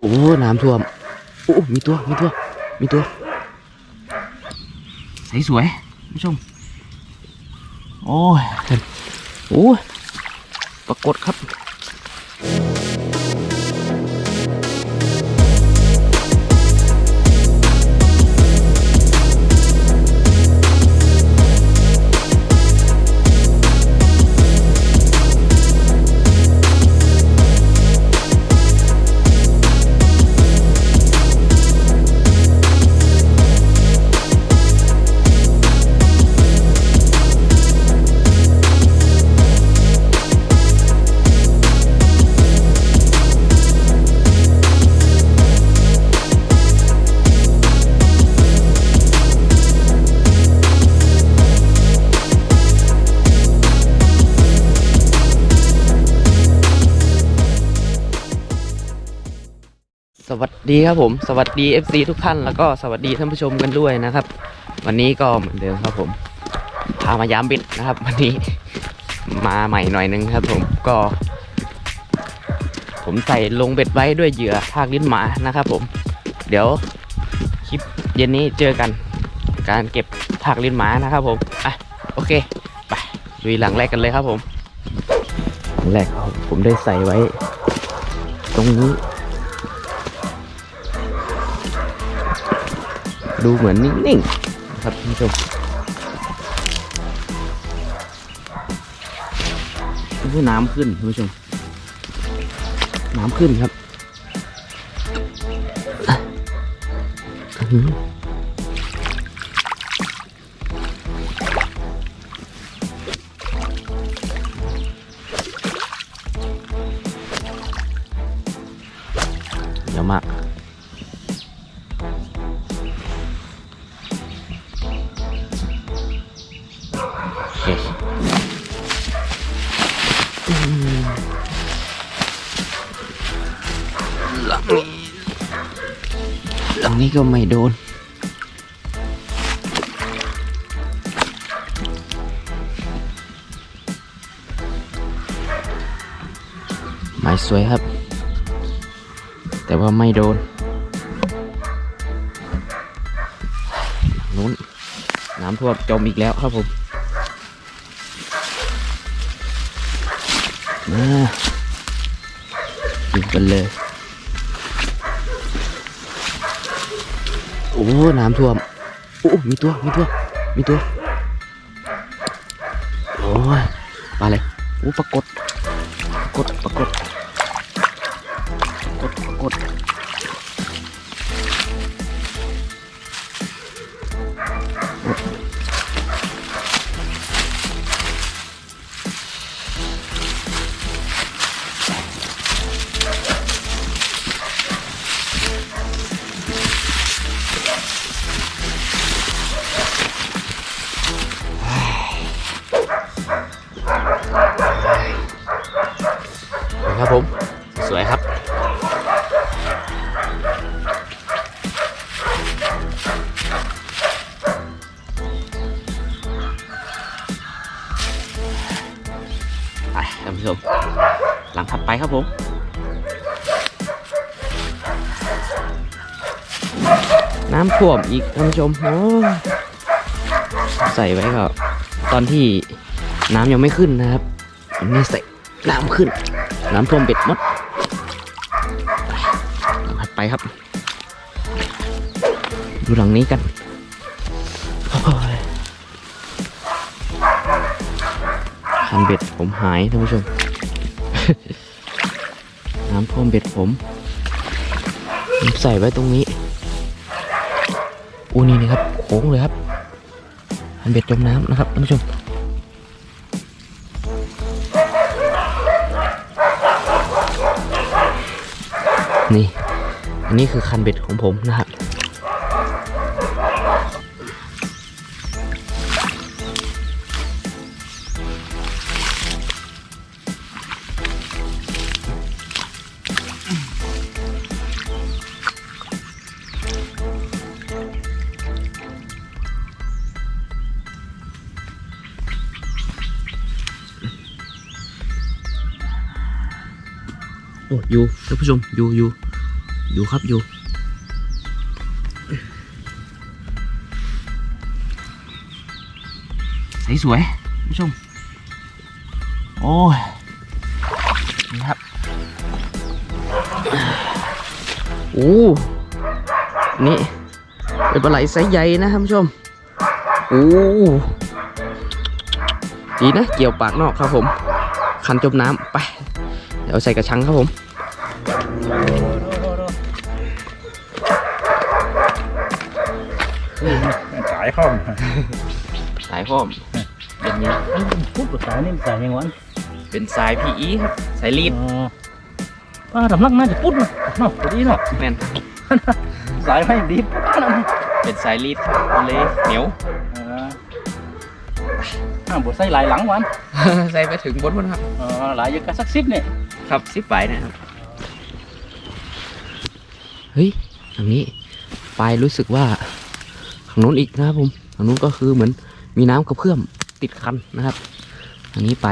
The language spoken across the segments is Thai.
โอ้น้ำท่วมโอ้มีตัวมีตัวมีตัวสวยสวยผู้ชม โอ้ยโอ้ปรากฏครับ วัสดีครับผม สวัสดี FC ทุกท่านแล้วก็สวัสดีท่านผู้ชมกันด้วยนะครับ วันนี้ก็เหมือนเดิมครับผม พามายามบ็ดนะครับ วันนี้มาใหม่หน่อยนึงครับ ผมก็ ผมใส่ลงเบ็ดไว้ด้วยเหยื่อทากลิ้นหมานะครับ ผม เดี๋ยวคลิปเย็นนี้เจอกันการเก็บทากลิ้นหมานะครับ ผมอะโอเคไปลุยหลังแรกกันเลยครับผมหลังแรกครับผมได้ใส่ไว้ ตรงนี้ ดูเหมือนนิ่งๆครับท่านผู้ชมดูน้ำขึ้นท่านผู้ชม น้ำขึ้นครับ นี้ก็ไม่โดน หมายสวยครับ แต่ว่าไม่โดนนู้นน้ำท่วมจมอีกแล้วครับผมมากินกันเลย อ้น้ำท่วมโอ้มีตัวมีตัวมีตัวโอ้ยมาเลยโอ้ปรากฏปรากฏปรากฏปรากฏปรากฏ ชม หลังถัดไปครับผมน้ำท่วมอีกท่านผู้ชมโอ้ใส่ไว้ก็ตอนที่น้ำยังไม่ขึ้นนะครับอันนี้ใส่น้ำขึ้น น้ำท่วมเบ็ดมดหลังถัดไปครับ ดูหลังนี้กัน คันเบ็ดผมหายท่านผู้ชม น้ำท่วมเบ็ดผมผมใส่ไว้ตรงนี้อูนี่นะครับโค้งเลยครับคันเบ็ดจมน้ำนะครับท่านผู้ชมนี่ อันนี้คือคันเบ็ดของผมนะครับ โอ้อยู่ท่านผู้ชมอยู่อยู่อยู่ครับอยู่ใสสวยคุณผู้ชม โอ้ยนี่ครับโอ้นี่เป็นปลาไหลไซส์ใหญ่นะท่านผู้ชมโอ้ดีนะเกี่ยวปากนอกครับผม คันจมน้ำไป เดี๋ยวใส่กระชังครับผมสายข้อมสายพร้อมเป็นนี้พูดภาษายนี่สายยังวันเป็นสาย PE ครับสายรีดป้าทำลักน่าจะพุดนะเนาะพอดีเนาะแมนสายไม่ดีเป็นสายรีดบมันเลยเหนียวอ่าบทใส่หลายหลังวันใส่ไปถึงบนบนครับอ่าหลายอยังกะสักสิบเนี่ย ครับสิบปลายนะครับ เฮ้ยทางนี้ปลายรู้สึกว่าทางนู้นอีกนะครับผมทางนู้นก็คือเหมือนมีน้ำกระเพื่อมติดคันนะครับทางนี้ไป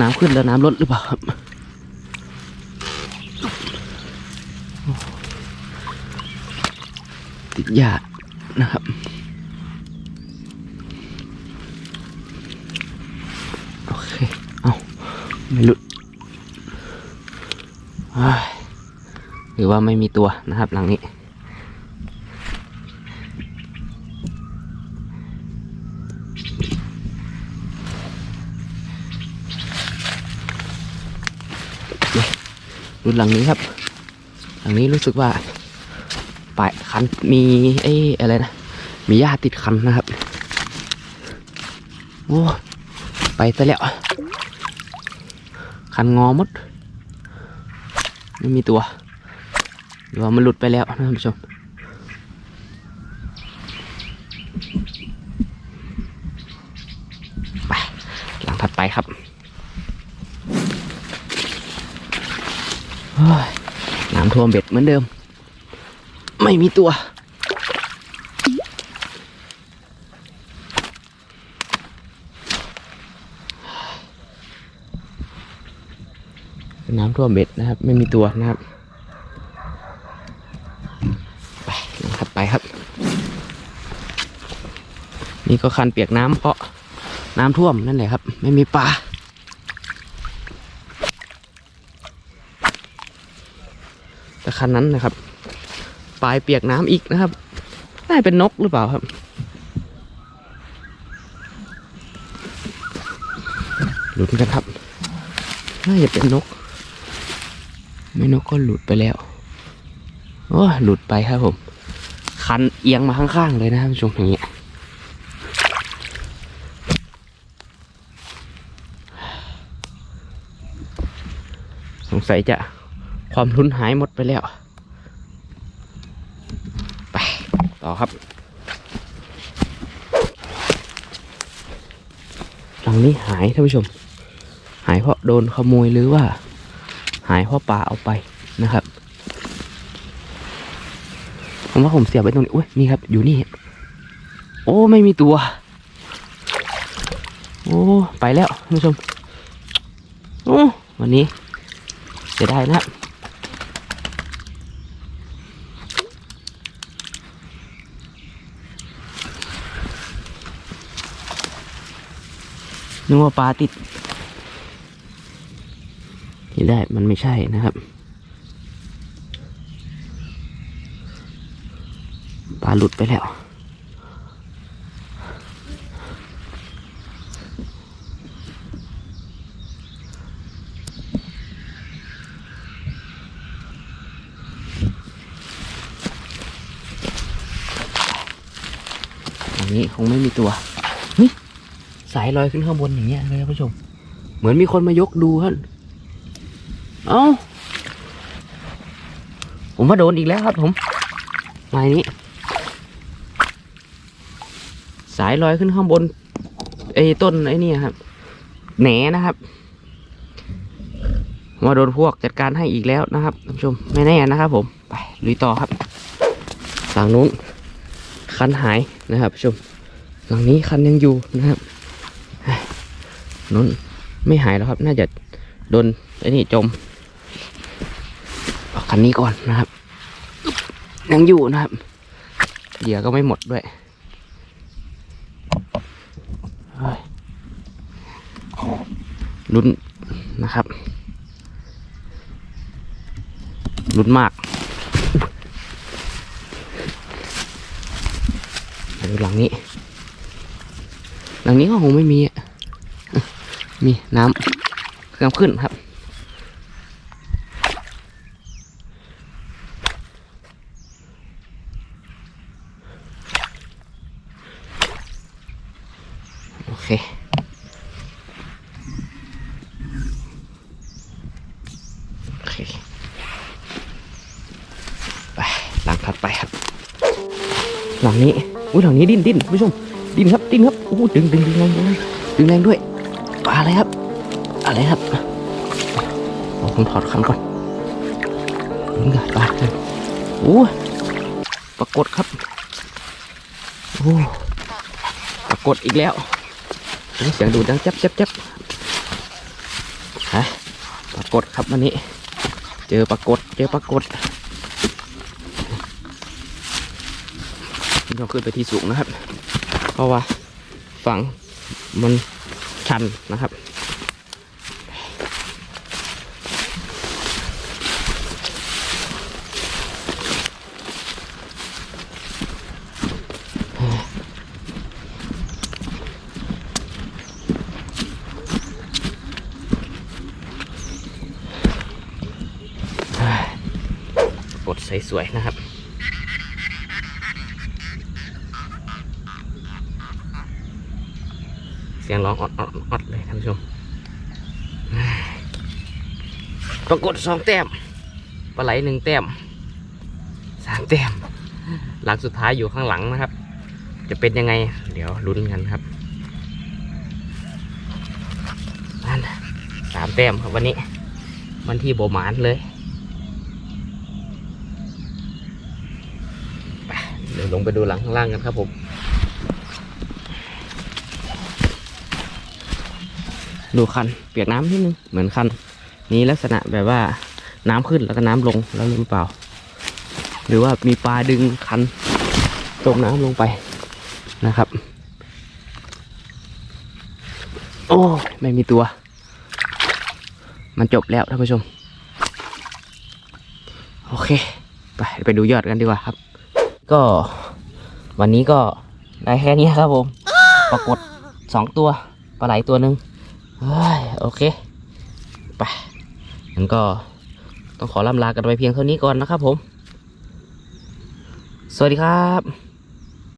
น้ำขึ้นแล้วน้ำลดหรือเปล่าครับติดหญ้านะครับโอเค เอาไม่หลุด หรือว่าไม่มีตัวนะครับ หลังนี้ รุ่นหลังนี้ครับ หลังนี้รู้สึกว่าปลายคันมีไอ้อะไรนะ มีหญ้าติดคันนะครับ โอ้ ไปซะแล้ว คันงอมด ไม่มีตัวหรือว่ามันหลุดไปแล้วนะท่านผู้ชมไปหลังถัดไปครับน้ำท่วมเบ็ดเหมือนเดิม ไม่มีตัว น้ำท่วมเบ็ดนะครับ ไม่มีตัวนะครับ ไปลงถัดไปครับ นี่ก็คันเปียกน้ำเพราะน้ำท่วมนั่นแหละครับ ไม่มีปลาแต่คันนั้นนะครับ ปลายเปียกน้ำอีกนะครับน่าจะเป็นนกหรือเปล่าครับหลุดกันครับ น่าจะเป็นนก ไม่นกก็หลุดไปแล้วโอ้หลุดไปครับผม คันเอียงมาข้างๆเลยนะครับผู้ชมอย่างเงี้ยสงสัยจะความรุนหายหมดไปแล้ว ไปต่อครับ หลังนี้หายท่านผู้ชม หายเพราะโดนขโมยหรือว่า หายเพราะปลาเอาไปนะครับ ผมว่าผมเสียบไว้ตรงนี้อุ้ยนี่ครับ อยู่นี่ โอ้ไม่มีตัว โอ้ไปแล้วท่านผู้ชมโอ้วันนี้จะได้นะครับนึกว่าปลาติด ที่ได้มันไม่ใช่นะครับปลาหลุดไปแล้ว อันนี้คงไม่มีตัวสายลอยขึ้นข้างบนอย่างเงี้ยเลยครับผู้ชม เหมือนมีคนมายกดูครับ เอ้าผมว่าโดนอีกแล้วครับผมไม้นี้ สายลอยขึ้นข้างบนไอ้ต้นไอ้นี่ครับ แหนนะครับว่าโดนพวกจัดการให้อีกแล้วนะครับท่านผู้ชมไม่แน่นะครับ ผมไปลุยต่อครับฝั่งนู้นคันหายนะครับผู้ชมหลังนี้คันยังอยู่นะครับนู้นไม่หายแล้วครับ น่าจะโดนไอ้นี่จม คันนี้ก่อนนะครับ ยังอยู่นะครับ เหยื่อก็ไม่หมดด้วยลุ้นนะครับลุ้นมากดูหลังนี้ หลังนี้ก็คงไม่มี มีน้ำเครื่องขึ้นครับ โอเค โอเค ไป หลังถัดไปครับ หลังนี้อุ้ยหลังนี้ดิ้นดิ้นคุณผู้ชมดิ้นครับดิ้นครับโอ้ดึงดึงดึงแรงดึงแรงดึงแรงด้วยปลาอะไรครับ อะไรครับผมถอดคันก่อนนี่ไงปลาโอ้ปรากฏครับโอ้ปรากฏอีกแล้วเสียงดูดดังจับจับจับฮะปรากฏครับวันนี้ เจอปรากฏเจอปรากฏ เราขึ้นไปที่สูงนะครับ เพราะว่าฝั่งมันชันนะครับกดใสสวยนะครับ เสียงร้องออดออดออดเลยท่านผู้ชมปรากฏสองแต้มปลาไหลหนึ่งแต้มสามแต้มหลังสุดท้ายอยู่ข้างหลังนะครับ จะเป็นยังไง เดี๋ยวลุ้นกันครับนั่นสามแต้มครับวันนี้ วันที่โบหมานเลยเดี๋ยวลงไปดูหลังข้างล่างกันครับผม ดูคันเปียกน้ำนิดนึงเหมือนคันนี้ลักษณะแบบว่าน้ำขึ้นแล้วก็น้ำลงแล้วหรือเปล่า หรือว่ามีปลาดึงคันจมน้ำลงไปนะครับ โอ้ไม่มีตัว มันจบแล้วท่านผู้ชม โอเค ไปไปดูยอดกันดีกว่าครับ ก็วันนี้ก็ได้แค่นี้ครับผม ปรากฏสองตัว ปลาไหลตัวหนึ่ง โอเค ไปงั้นก็ต้องขอล่ำลากันไปเพียงเท่านี้ก่อนนะครับผม สวัสดีครับ